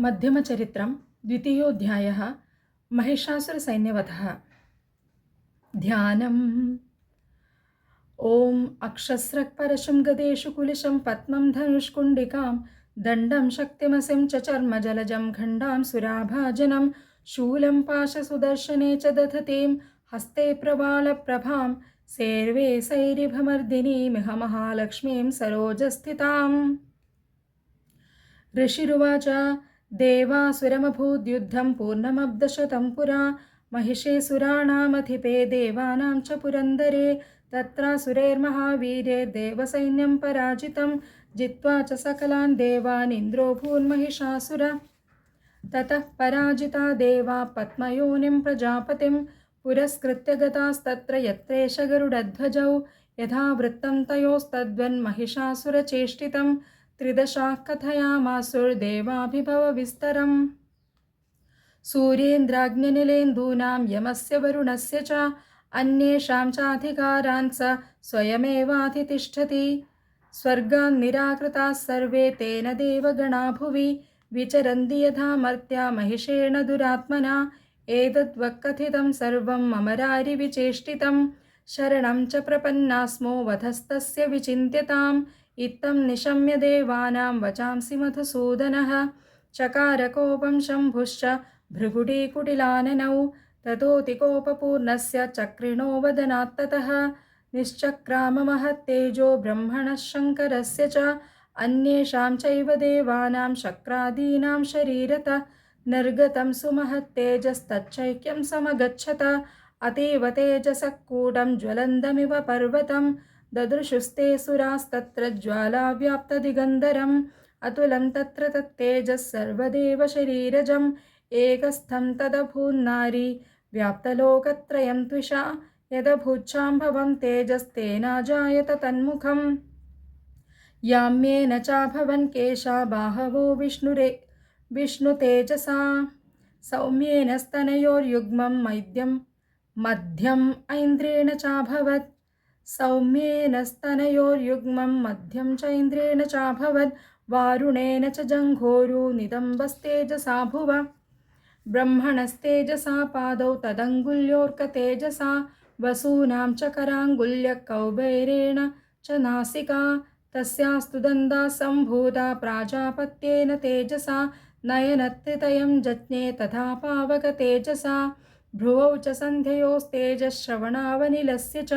मध्यमचरित्रं द्वितीयोऽध्यायः महिषासुरसैन्यवधः ध्यानम्। ॐ अक्षस्रक्परशं गदेषु कुलिशं पद्मं धनुष्कुण्डिकां दण्डं शक्तिमसिं च चर्मजलजं खण्डां सुराभाजनं शूलं पाशसुदर्शने च दधतीं हस्ते प्रवालप्रभां सेर्वे सैरिभमर्दिनीमिह महालक्ष्मीं सरोजस्थिताम्। ऋषिरुवाच। देवासुरमभूद्युद्धं पूर्णमब्दशतं पुरा महिषे सुराणामधिपे देवानां च पुरन्दरे तत्रासुरैर्महावीर्यैर्देवसैन्यं पराजितं जित्वा च सकलान् देवान् इन्द्रो भून्महिषासुर ततः पराजिता देवा पद्मयोनिं प्रजापतिं पुरस्कृत्य गतास्तत्र यत्रेष गरुडध्वजौ यथा वृत्तं तयोस्तद्वन्महिषासुरचेष्टितं त्रिदशाः कथयामासुर्देवाभिभवविस्तरम् सूर्येन्द्राग्निनिलेन्दूनां यमस्य वरुणस्य च अन्येषां चाधिकारान् स स्वयमेवाधितिष्ठति स्वर्गान् निराकृताः सर्वे तेन देवगणा भुवि विचरन्ति यथा मर्त्या महिषेण दुरात्मना एतद्वक्कथितं सर्वं ममरारिविचेष्टितं शरणं च प्रपन्नास्मो वधस्तस्य विचिन्त्यताम् इत्थं निशम्य देवानां वचांसि मधुसूदनः। चकारकोपं शम्भुश्च भृगुडीकुटिलाननौ। ततोऽतिकोपपूर्णस्य चक्रिणो वदनात्ततः। निश्चक्राममहत्तेजो ब्रह्मणः शङ्करस्य च। अन्येषां चैव देवानां शक्रादीनां शरीरत। निर्गतं सुमहत्तेजस्तच्चैक्यं समगच्छत। अतीव तेजसः कूटं ज्वलन्दमिव पर्वतं ददृशुस्ते सुरास्तत्र ज्वालाव्याप्तदिगन्धरम् अतुलं तत्र तत्तेजः सर्वदेव शरीरजम् एकस्थं तदभून्नारी व्याप्तलोकत्रयं त्विषा यदभूच्छाम्भवं तेजस्तेनाजायत तन्मुखम्। याम्येन चाभवन् केशा बाहवो विष्णुरे विष्णुतेजसा। सौम्येन स्तनयोर्युग्मं मैद्यं मध्यम् ऐन्द्रेण चाभवत् सौम्येन स्तनयोर्युग्मं मध्यं च इन्द्रेण चाभवद् वारुणेन च जङ्घोरु निदम्बस्तेजसा भुव ब्रह्मणस्तेजसा पादौ तदङ्गुल्योऽर्कतेजसा वसूनां च कराङ्गुल्यकौबैरेण च नासिका। तस्यास्तु दन्दा सम्भूता प्राजापत्येन तेजसा नयनत्रितयं जज्ञे तथा पावकतेजसा। भ्रुवौ च सन्ध्ययोस्तेजश्रवणावनिलस्य च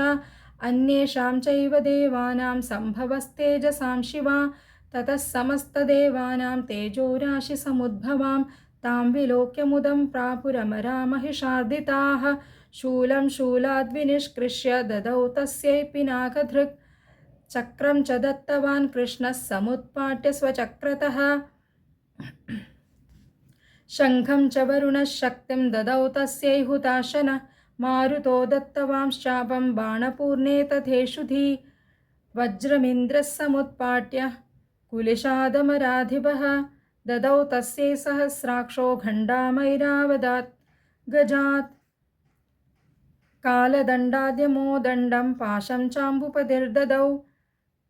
अन्येषां चैव देवानां सम्भवस्तेजसां शिवा, ततः समस्तदेवानां तेजोराशिसमुद्भवां, तां विलोक्य मुदं प्रापुरमरा महिषार्दिताः शूलं शूलाद्विनिष्कृष्य ददौ तस्यै पिनाकधृक् चक्रं च दत्तवान् कृष्णः समुत्पाट्य स्वचक्रतः। शङ्खं च वरुणः शक्तिं ददौ तस्यै हुताशन। मारुतो दत्तवांश्चापं बाणपूर्णे तथेषुधि वज्रमिन्द्रः समुत्पाट्य कुलिशादमराधिपः ददौ तस्यै सहस्राक्षो खण्डामैरावदात् गजात् कालदण्डाद्यमो दण्डं पाशं चाम्बुपतिर्ददौ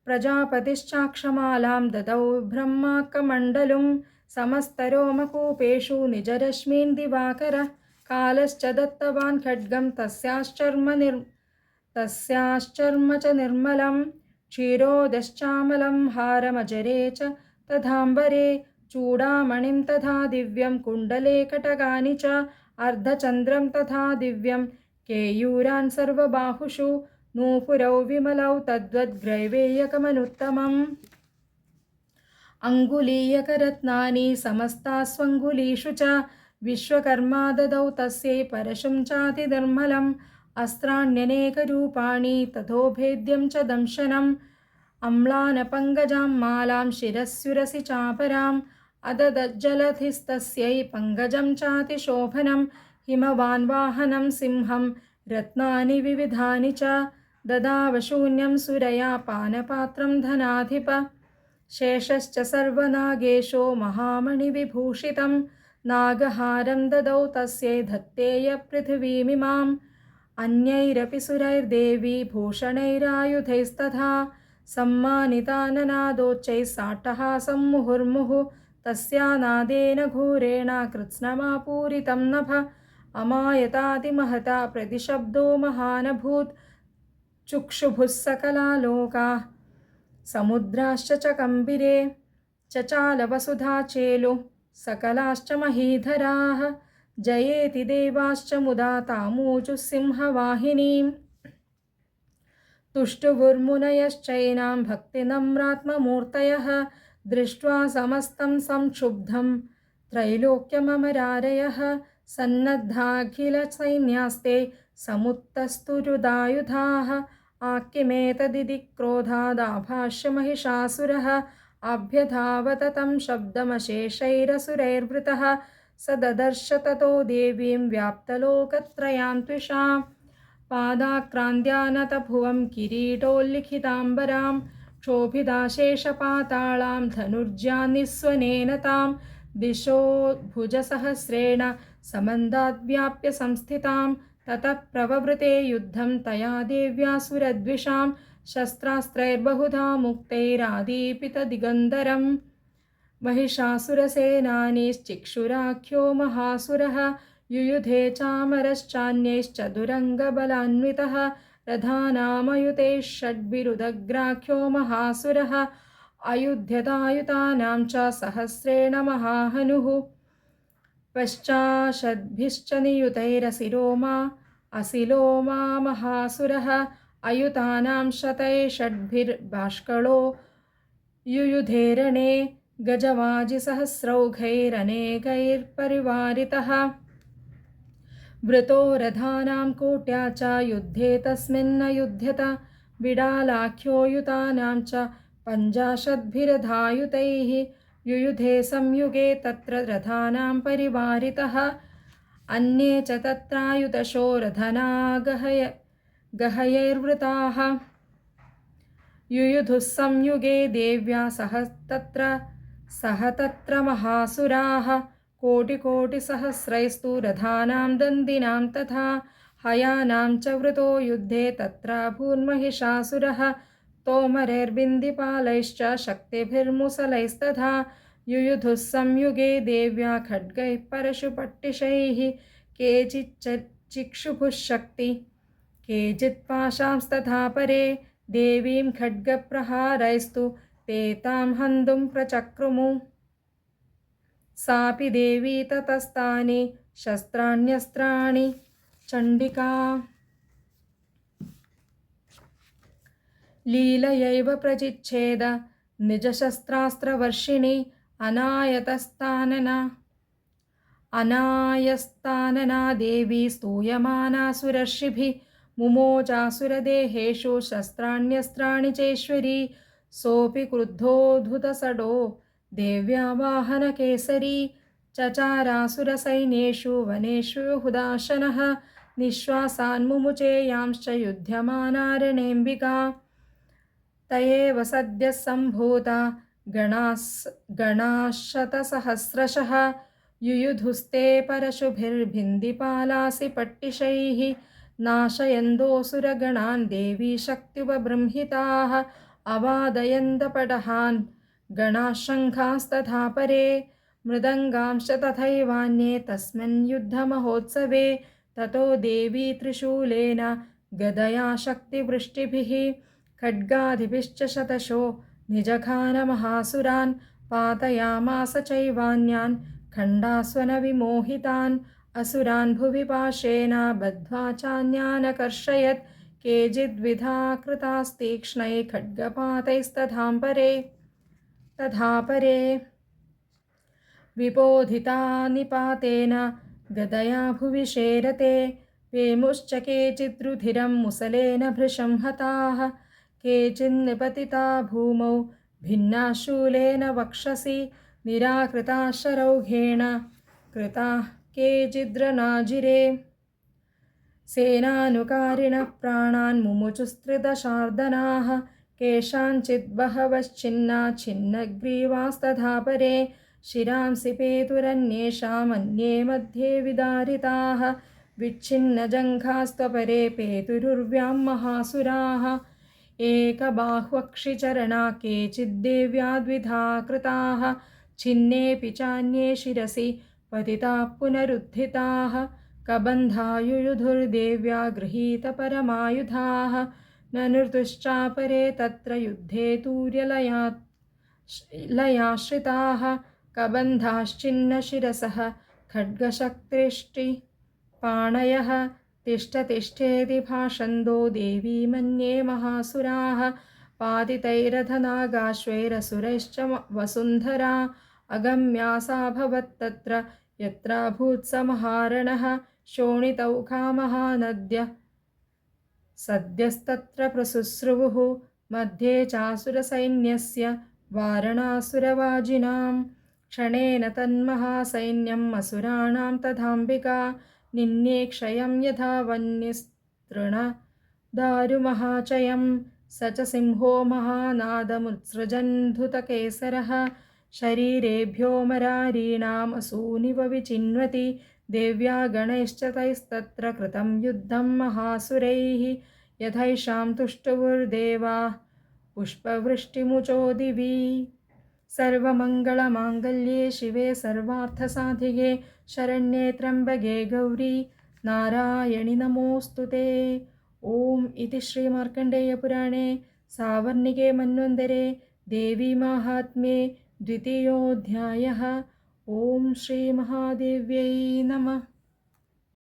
प्रजापतिश्चाक्षमालां ददौ ब्रह्माकमण्डलुं समस्तरोमकूपेषु निजरश्मीन् दिवाकरः कालश्च दत्तवान् खड्गं तस्याश्चर्म निर् तस्याश्चर्म च निर्मलं क्षीरोदश्चामलं हारमजरे च तथाम्बरे चूडामणिं तथा दिव्यं कुण्डले कटकानि च अर्धचन्द्रं तथा दिव्यं केयूरान् सर्वबाहुषु नूपुरौ विमलौ तद्वद्ग्रैवेयकमनुत्तमम् अङ्गुलीयकरत्नानि समस्तास्वङ्गुलीषु च വിശ്വകർമാദതൗ തസ്യൈ പരശം ചാതി നിർമ്മലം. അസ്ത്രാണ്യനേകരൂപാണി തഥോഭേദ്യം ച ദംശനം. അമ്ലാനപങ്കജാം മാലാം ശിരസ്യുരസി ചാപരാം. അദദജ്ജലധിസ്തസ്യൈ പങ്കജം ചാതി ശോഭനം. ഹിമവാൻ വാഹനം സിംഹം രത്നാനി വിവിധാനി ച. ദദാവശൂന്യം സുരയാ പാനപാത്രം ധനാധിപ. ശേഷശ്ച സർവനാഗേശോ മഹാമണിവിഭൂഷിതം. नागहारं ददौ तस्यै धत्तेय पृथिवीमिमाम्। अन्यैरपि सुरैर्देवी भूषणैरायुधैस्तथा सम्मानिताननादोच्चैः साट्टहासं मुहुर्मुहुः तस्यानादेन घोरेण कृत्स्नमापूरितं नभ। अमायतातिमहता प्रतिशब्दो महानभूत्। चुक्षुभुः सकला लोकाः समुद्राश्च च कम्बिरे चचालवसुधा चेलु। सकलाश्च महीधराः जयेति देवाश्च मुदा तामूचुः सिंहवाहिनीम्। तुष्टुवुर्मुनयश्चैनां भक्तिनम्रात्ममूर्तयः। दृष्ट्वा समस्तं संक्षुब्धं त्रैलोक्यममरारयः। सन्नद्धाखिलसैन्यास्ते समुत्तस्तुरुदायुधाः। आक्यमेतदिति क्रोधादाभाष्य महिषासुरः अभ्यधावत तं शब्दमशेषैरसुरैर्वृतः स ददर्श ततो देवीं व्याप्तलोकत्रयां त्विषाम् पादाक्रान्त्यानतभुवं किरीटोल्लिखिताम्बरां, क्षोभिदाशेषपाताळां धनुर्जान्निस्वनेन तां दिशो भुजसहस्रेण समन्दाद्व्याप्य संस्थितां, ततः प्रववृते युद्धं तया देव्यासुरद्विषां शस्त्रास्त्रैर्बहुधा मुक्तैरादीपितदिगन्धरम् महिषासुरसेनानीश्चिक्षुराख्यो महासुरः युयुधे चामरश्चान्यैश्च दुरङ्गबलान्वितः रथानामयुतैः षड्भिरुदग्राख्यो महासुरः अयुध्यतायुतानां च सहस्रेण महाहनुः पश्चाषद्भिश्च नियुतैरसिरोमा असिलोमा महासुरः अयुतानां शतैः षड्भिर्बाष्कळो युयुधेरणे गजवाजिसहस्रौघैरनेकैर्परिवारितः। वृतो रथानां कोट्या च युद्धे तस्मिन्न युध्यत बिडालाख्यो युतानां च पञ्चाशद्भिरधायुतैः। युयुधे संयुगे तत्र रथानां परिवारितः। अन्ये च तत्रायुतशो रथनागहय गहयैर्वृताः। युयुधुः संयुगे देव्या सह तत्र सह तत्र महासुराः। कोटिकोटिसहस्रैस्तु रथानां दन्दिनां तथा हयानां च वृतो युद्धे तत्राभून्महिषासुरः तोमरैर्बिन्दिपालैश्च शक्तिभिर्मुसलैस्तथा। युयुधुः संयुगे देव्या खड्गैः परशुपट्टिशैः। केचिच्च चिक्षुभुः शक्ति केचित् पाशांस्तथा परे देवीं खड्गप्रहारैस्तु ते तां हन्तुं प्रचक्रुमु। सापि देवी ततस्तानि शस्त्राण्यस्त्राणि चण्डिका। लीलयैव प्रचिच्छेद निजशस्त्रास्त्रवर्षिणि अनायतस्तानना। अनायस्तानना देवी स्तूयमाना सुरर्षिभिः मुमोचासुरदेहेषु शस्त्राण्यस्त्राणि चेश्वरी, सोऽपि क्रुद्धोद्धुतसडो देव्या वाहनकेसरी चचारासुरसैन्येषु वनेषु हुदाशनः निःश्वासान्मुमुचे यांश्च युध्यमानारणेऽम्बिका त एव सद्यः सम्भूता गणास् गणाशतसहस्रशः, युयुधुस्ते परशुभिर्भिन्दिपालासि पट्टिशैः नाशयन्दोऽसुरगणान् देवी शक्त्युपबृंहिताः अवादयन्तपटहान् गणाः शङ्खास्तथा परे मृदङ्गांश्च तथैवान्ये तस्मिन् युद्धमहोत्सवे ततो देवी त्रिशूलेन गदया शक्तिवृष्टिभिः खड्गाधिभिश्च शतशो निजघानमहासुरान् पातयामास चैवान्यान् खण्डास्वनविमोहितान् असुरान् भुवि पाशेन बद्ध्वा चान्यानकर्षयत् केचिद्विधा कृतास्तीक्ष्णै खड्गपातैस्तथाम्परे तथा परे विपोधिता निपातेन गदया भुवि शेरते, वेमुश्च केचिद्रुधिरं मुसलेन भृशं हताः, केचिन्निपतिता भूमौ भिन्ना शूलेन वक्षसि निराकृता शरौघेण कृताः। केचिद्रनाजिरे। सेनानुकारिणः प्राणान् मुमुचुस्त्रिदशार्दनाः। केषाञ्चित् बहवश्चिन्ना छिन्नग्रीवास्तथा परे शिरांसि पेतुरन्येषामन्ये मध्ये विदारिताः। विच्छिन्नजङ्घास्त्वपरे पेतुरुर्व्यां महासुराः। एकबाह्वक्षिचरणा केचिद्देव्या द्विधा कृताः छिन्नेऽपि चान्ये शिरसि पतिताः पुनरुत्थिताः कबन्धायुयुधुर्देव्या गृहीतपरमायुधाः न नृतुश्चापरे तत्र युद्धे तूर्यलयात् लयाश्रिताः, कबन्धाश्चिन्नशिरसः खड्गशक्तिष्टिपाणयः तिष्ठतिष्ठेति भाषन्दो देवी मन्ये महासुराः पातितैरथनागाश्वैरसुरैश्च वसुन्धरा अगम्या सा भवत्तत्र यत्राभूत् स महारणः शोणितौखा महानद्य सद्यस्तत्र प्रसुस्रुवुः मध्ये चासुरसैन्यस्य वारणासुरवाजिनां क्षणेन तन्महासैन्यम् असुराणां तथाम्बिका। निन्ये क्षयं यथा वन्यस्तृणदारुमहाचयं स च सिंहो महानादमुत्सृजन् धुतकेसरः शरीरेभ्यो मरारीणामसूनिव विचिन्वति देव्या गणैश्च तैस्तत्र कृतं युद्धं महासुरैः यथैषां तुष्टुवुर्देवाः पुष्पवृष्टिमुचो दिवि सर्वमङ्गलमाङ्गल्ये शिवे सर्वार्थसाधिके शरण्ये त्र्यम्बके गौरी नारायणि नमोऽस्तु ते ॐ इति श्रीमार्कण्डेयपुराणे सावर्णिके मन्वन्तरे देवीमाहात्म्ये द्वितीयोऽध्यायः। ॐ श्रीमहादेव्यै नमः।